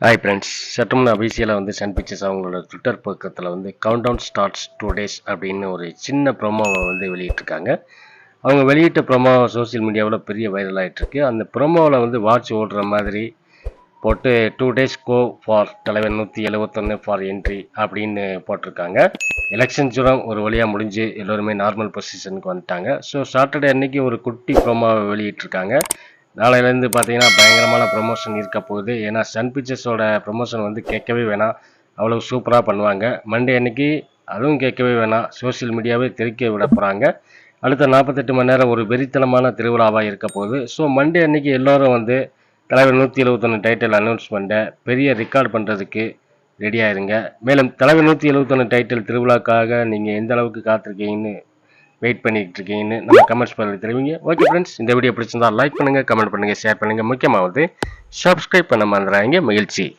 Hi friends சற்றுமுன் அபிஷியலாக வந்து Sun pictures அவங்களோட ட்விட்டர் பக்கத்தில் வந்து count down starts two days அப்படின்னு ஒரு சின்ன ப்ரோமோவை வந்து வெளியிட்டிருக்காங்க. அவங்க வெளியிட்ட ப்ரோமோ சோஷியல் மீடியாவில் பெரிய வைரல் ஆகிட்டுருக்கு அந்த ப்ரோமோவில் வந்து வாட்ச் ஓடுற மாதிரி போட்டு டூ டேஸ் கோ ஃபார் தலைவர் நூற்றி எழுபத்தொன்று ஃபார் என்ட்ரி அப்படின்னு போட்டிருக்காங்க. எலெக்ஷன் ஜுரம் ஒரு வழியாக முடிஞ்சு எல்லோருமே நார்மல் பொசிஷனுக்கு வந்துட்டாங்க. ஸோ சாட்டர்டே அன்னைக்கு ஒரு குட்டி ப்ரோமோவை வெளியிட்டிருக்காங்க. நாளையிலேருந்து பார்த்தீங்கன்னா பயங்கரமான ப்ரொமோஷன் இருக்க போகுது. ஏன்னா சன் பிக்சர்ஸோட ப்ரொமோஷன் வந்து கேட்கவே வேணாம். அவ்வளோ சூப்பராக பண்ணுவாங்க. மண்டே அன்னைக்கு அதுவும் கேட்கவே வேணாம். சோஷியல் மீடியாவே தெரிக்க விட போகிறாங்க அடுத்த நாற்பத்தெட்டு மணி நேரம் ஒரு வெறித்தனமான திருவிழாவாக இருக்க போகுது. ஸோ மண்டே அன்னைக்கு எல்லோரும் வந்து தலைவர் நூற்றி எழுபத்தொன்று டைட்டில் அனௌன்ஸ்மெண்ட்டை பெரிய ரெக்கார்ட் பண்ணுறதுக்கு ரெடியாயிருங்க மேலும் தலைவர் நூற்றி எழுபத்தொன்று டைட்டில் திருவிழாக்காக நீங்கள் எந்த அளவுக்கு காத்திருக்கீங்கன்னு வெயிட் பண்ணிட்டு இருக்கீங்கன்னு நம்ம கமெண்ட்ஸ் பண்ணி தெரிவிங்க ஓகே ஃப்ரெண்ட்ஸ் இந்த வீடியோ பிடிச்சிருந்தா லைக் பண்ணுங்கள் கமெண்ட் பண்ணுங்கள் ஷேர் பண்ணுங்கள் முக்கியமாக வந்து சப்ஸ்கிரைப் பண்ண மறந்துடாதீங்க. மகிழ்ச்சி.